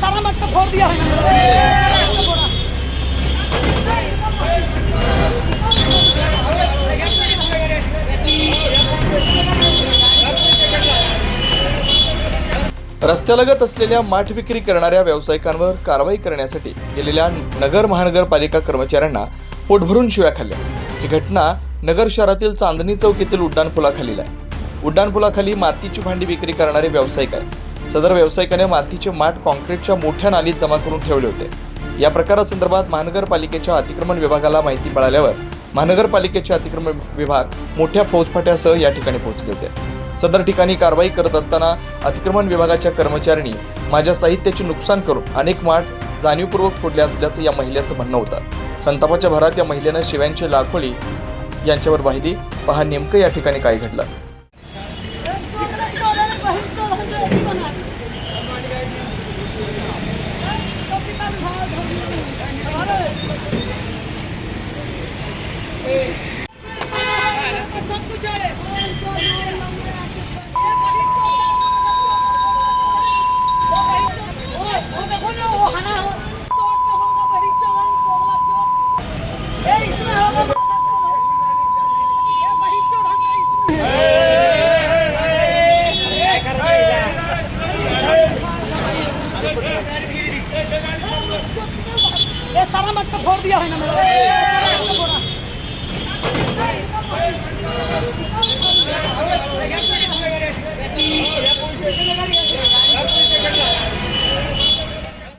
सारा मटका फोड़ दिया रस्त्यालगत असलेल्या माठ विक्री करणाऱ्या व्यावसायिकांवर कारवाई करण्यासाठी गेलेल्या नगर महानगरपालिका कर्मचाऱ्यांना पोटभरून शिव्या खाल्ल्या. ही घटना नगर शहरातील चांदणी चौक येथील उड्डाणपुलाखालील आहे. उड्डाणपुलाखाली मातीची भांडी विक्री करणारे व्यावसायिक आहेत. सदर व्यावसायिकाने मातीचे माठ कॉन्क्रीटच्या मोठ्या नालीत जमा करून ठेवले होते. या प्रकारासंदर्भात महानगरपालिकेच्या अतिक्रमण विभागाला माहिती मिळाल्यावर महानगरपालिकेचे अतिक्रमण विभाग मोठ्या फौजफाट्यासह या ठिकाणी पोहोचले होते. सदर ठिकाणी कारवाई करत असताना अतिक्रमण विभागाच्या कर्मचाऱ्यांनी माझ्या साहित्याचे नुकसान करून अनेक माठ जाणीवपूर्वक फोडले असल्याचं या महिलेचं म्हणणं होतं. संतापाच्या भरात या महिलेनं शिव्यांची लाखोळी यांच्यावर वाहिली. पहा नेमकं या ठिकाणी काय घडलं. ये सारा मटका फोड़ दिया है ना मेरा